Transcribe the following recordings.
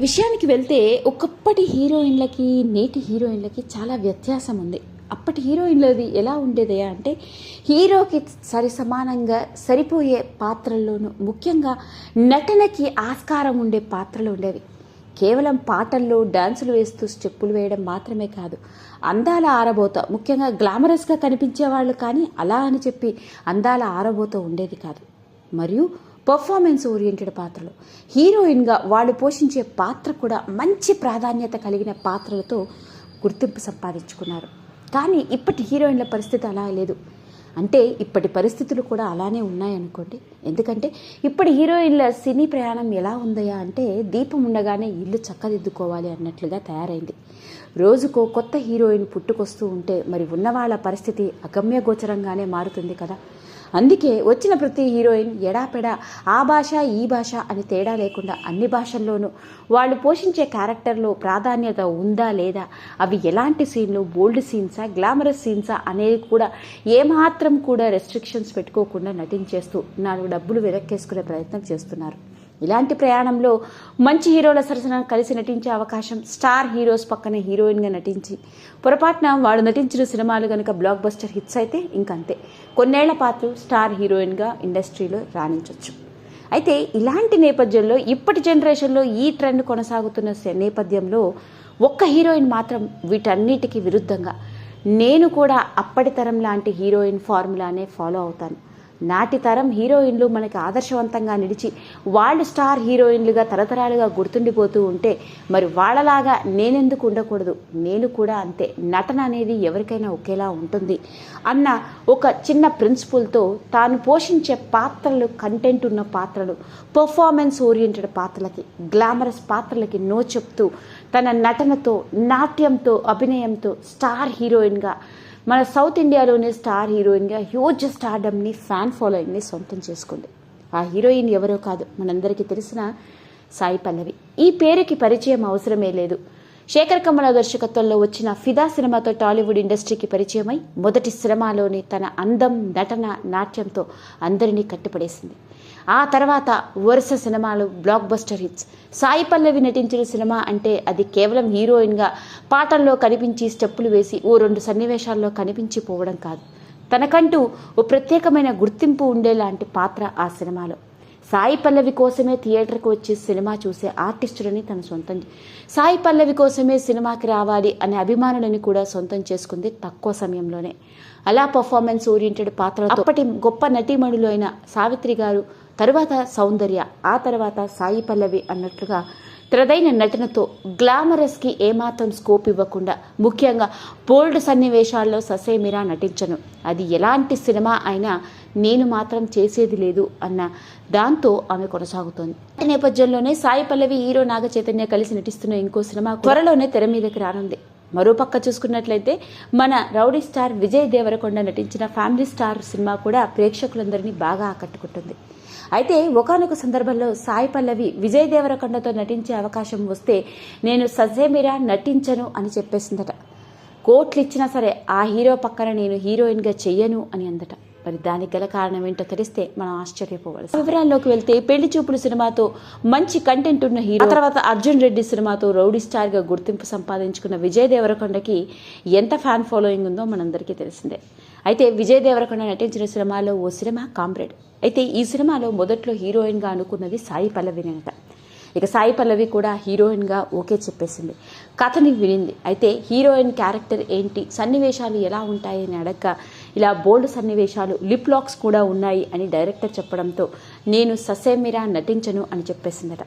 విషయానికి వెళ్తే ఒకప్పటి హీరోయిన్లకి నేటి హీరోయిన్లకి చాలా వ్యత్యాసం ఉంది. అప్పటి హీరోయిన్లది ఎలా ఉండేదయా అంటే హీరోకి సరి సమానంగా సరిపోయే పాత్రల్లోనూ ముఖ్యంగా నటనకి ఆస్కారం ఉండే పాత్రలు ఉండేవి. కేవలం పాటల్లో డాన్సులు వేస్తూ స్టెప్పులు వేయడం మాత్రమే కాదు అందాల ఆరబోత ముఖ్యంగా గ్లామరస్గా కనిపించేవాళ్ళు కానీ అలా అని చెప్పి అందాల ఆరబోత ఉండేది కాదు. మరియు పర్ఫార్మెన్స్ ఓరియంటెడ్ పాత్రలు. హీరోయిన్గా వాళ్ళు పోషించే పాత్ర కూడా మంచి ప్రాధాన్యత కలిగిన పాత్రలతో గుర్తింపు సంపాదించుకున్నారు. కానీ ఇప్పటి హీరోయిన్ల పరిస్థితి అలా లేదు. అంటే ఇప్పటి పరిస్థితులు కూడా అలానే ఉన్నాయనుకోండి. ఎందుకంటే ఇప్పటి హీరోయిన్ల సినీ ప్రయాణం ఎలా ఉందయా అంటే దీపం ఉండగానే ఇల్లు చక్కదిద్దుకోవాలి అన్నట్లుగా తయారైంది. రోజుకో కొత్త హీరోయిన్ పుట్టుకొస్తూ ఉంటే మరి ఉన్నవాళ్ళ పరిస్థితి అగమ్యగోచరంగానే మారుతుంది కదా. అందుకే వచ్చిన ప్రతి హీరోయిన్ ఎడాపెడా ఆ భాష ఈ భాష అని తేడా లేకుండా అన్ని భాషల్లోనూ వాళ్ళు పోషించే క్యారెక్టర్లో ప్రాధాన్యత ఉందా లేదా? అవి ఎలాంటి సీన్లు? బోల్డ్ సీన్సా? గ్లామరస్ సీన్సా? అనేది కూడా ఏమాత్రం కూడా రెస్ట్రిక్షన్స్ పెట్టుకోకుండా నటించేస్తూ నాలుగు డబ్బులు వెనక్కేసుకునే ప్రయత్నం చేస్తున్నారు. ఇలాంటి ప్రయాణంలో మంచి హీరోల సరసన కలిసి నటించే అవకాశం స్టార్ హీరోస్ పక్కన హీరోయిన్గా నటించి పొరపాటున వాడు నటించిన సినిమాలు కనుక బ్లాక్ బస్టర్ హిట్స్ అయితే ఇంకంతే. కొన్నేళ్ళ పాత్ర స్టార్ హీరోయిన్గా ఇండస్ట్రీలో రాణించవచ్చు అయితే ఇలాంటి నేపథ్యంలో ఇప్పటి జనరేషన్లో ఈ ట్రెండ్ కొనసాగుతున్న నేపథ్యంలో ఒక్క హీరోయిన్ మాత్రం వీటన్నిటికీ విరుద్ధంగా. నేను కూడా అప్పటి తరం లాంటి హీరోయిన్ ఫార్ములానే ఫాలో అవుతాను. నాటి తరం హీరోయిన్లు మనకి ఆదర్శవంతంగా నిలిచి వాళ్ళు స్టార్ హీరోయిన్లుగా తరతరాలుగా గుర్తుండిపోతూ ఉంటే మరి వాళ్ళలాగా నేనెందుకు ఉండకూడదు? నేను కూడా అంతే. నటన అనేది ఎవరికైనా ఒకేలా ఉంటుంది. అన్న ఒక చిన్న ప్రిన్సిపల్తో తాను పోషించే పాత్రలు కంటెంట్ ఉన్న పాత్రలు పర్ఫార్మెన్స్ ఓరియంటెడ్ పాత్రలకి గ్లామరస్ పాత్రలకి నో చెప్తూ తన నటనతో నాట్యంతో అభినయంతో స్టార్ హీరోయిన్గా మన సౌత్ ఇండియాలోనే స్టార్ హీరోయిన్గా హ్యూజ్ స్టార్డమ్ని ఫ్యాన్ ఫాలోయింగ్ని సొంతం చేసుకుంది. ఆ హీరోయిన్ ఎవరో కాదు మనందరికీ తెలిసిన సాయి పల్లవి. ఈ పేరుకి పరిచయం అవసరమే లేదు. శేఖర్ కమల దర్శకత్వంలో వచ్చిన ఫిదా సినిమాతో టాలీవుడ్ ఇండస్ట్రీకి పరిచయమై మొదటి సినిమాలోని తన అందం నటన నాట్యంతో అందరినీ కట్టిపడేసింది. ఆ తర్వాత వరుస సినిమాలు blockbuster hits Sai Pallavi నటించిన సినిమా అంటే అది కేవలం హీరోయిన్గా పాటల్లో కనిపించి స్టెప్పులు వేసి ఓ రెండు సన్నివేశాల్లో కనిపించి పోవడం కాదు. తనకంటూ ఓ ప్రత్యేకమైన గుర్తింపు ఉండేలాంటి పాత్ర ఆ సినిమాలో. సాయి పల్లవి కోసమే థియేటర్కి వచ్చి సినిమా చూసే ఆర్టిస్టులని తన సొంతం సాయి పల్లవి కోసమే సినిమాకి రావాలి అనే అభిమానులని కూడా సొంతం చేసుకుంది తక్కువ సమయంలోనే. అలా పర్ఫార్మెన్స్ ఓరియంటెడ్ పాత్ర అప్పటి గొప్ప నటీమణులు అయిన సావిత్రి గారు తరువాత సౌందర్య ఆ తర్వాత సాయి పల్లవి అన్నట్లుగా తనదైన నటనతో గ్లామరస్కి ఏమాత్రం స్కోప్ ఇవ్వకుండా ముఖ్యంగా బోల్డ్ సన్నివేశాల్లో ససేమిరా నటించను. అది ఎలాంటి సినిమా అయినా నేను మాత్రం చేసేది లేదు అన్న దాంతో ఆమె కొనసాగుతోంది. నేపథ్యంలోనే సాయి పల్లవి హీరో నాగ చైతన్య కలిసి నటిస్తున్న ఇంకో సినిమా త్వరలోనే తెర మీదకి రానుంది. మరోపక్క చూసుకున్నట్లయితే మన రౌడీ స్టార్ విజయ్ దేవరకొండ నటించిన ఫ్యామిలీ స్టార్ సినిమా కూడా ప్రేక్షకులందరినీ బాగా ఆకట్టుకుంటుంది. అయితే ఒకానొక సందర్భంలో సాయి పల్లవి విజయ్ దేవరకొండతో నటించే అవకాశం వస్తే నేను సజేమిరా నటించను అని చెప్పేసిందట. కోట్లు ఇచ్చినా సరే ఆ హీరో పక్కన నేను హీరోయిన్గా చెయ్యను అని అందట. మరి దానికి గల కారణం ఏంటో తెలిస్తే మనం ఆశ్చర్యపోవాలి వివరాల్లోకి వెళ్తే పెళ్ళి చూపులు సినిమాతో మంచి కంటెంట్ ఉన్న హీరో తర్వాత అర్జున్ రెడ్డి సినిమాతో రౌడీ స్టార్గా గుర్తింపు సంపాదించుకున్న విజయ్ దేవరకొండకి ఎంత ఫ్యాన్ ఫాలోయింగ్ ఉందో మనందరికీ తెలిసిందే. అయితే విజయ్ దేవరకొండ నటించిన సినిమాలో ఓ సినిమా కామ్రేడ్. అయితే ఈ సినిమాలో మొదట్లో హీరోయిన్గా అనుకున్నది సాయి పల్లవినేనట ఇక సాయి పల్లవి కూడా హీరోయిన్గా ఓకే చెప్పేసింది. కథని వినింది. అయితే హీరోయిన్ క్యారెక్టర్ ఏంటి సన్నివేశాలు ఎలా ఉంటాయి అని అడగక ఇలా బోల్డ్ సన్నివేశాలు లిప్ లాక్స్ కూడా ఉన్నాయి అని డైరెక్టర్ చెప్పడంతో నేను ససేమిరా నటించను అని చెప్పేసిందట.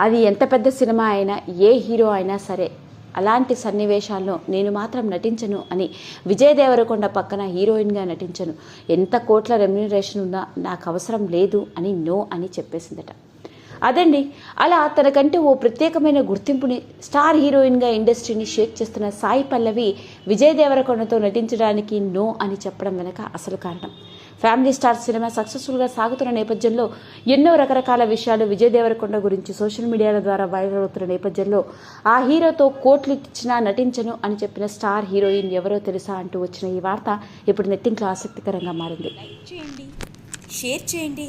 అది ఎంత పెద్ద సినిమా అయినా ఏ హీరో అయినా సరే అలాంటి సన్నివేశాల్లో నేను మాత్రం నటించను అని విజయ్ దేవరకొండ పక్కన హీరోయిన్గా నటించను. ఎంత కోట్ల రెమ్యునరేషన్ ఉన్నా నాకు అవసరం లేదు అని నో అని చెప్పేసిందట. అదండి. అలా తనకంటే ఓ ప్రత్యేకమైన గుర్తింపుని స్టార్ హీరోయిన్గా ఇండస్ట్రీని షేక్ చేస్తున్న సాయి పల్లవి విజయ్ దేవరకొండతో నటించడానికి నో అని చెప్పడం వెనక అసలు కారణం. ఫ్యామిలీ స్టార్ సినిమా సక్సెస్ఫుల్గా సాగుతున్న నేపథ్యంలో ఎన్నో రకరకాల విషయాలు విజయ్ దేవరకొండ గురించి సోషల్ మీడియాల ద్వారా వైరల్ అవుతున్న నేపథ్యంలో ఆ హీరోతో కోట్లు ఇచ్చినా నటించను అని చెప్పిన స్టార్ హీరోయిన్ ఎవరో తెలుసా అంటూ వచ్చిన ఈ వార్త ఇప్పుడు నెట్టింట్లో ఆసక్తికరంగా మారింది. చేయండి షేర్ చేయండి.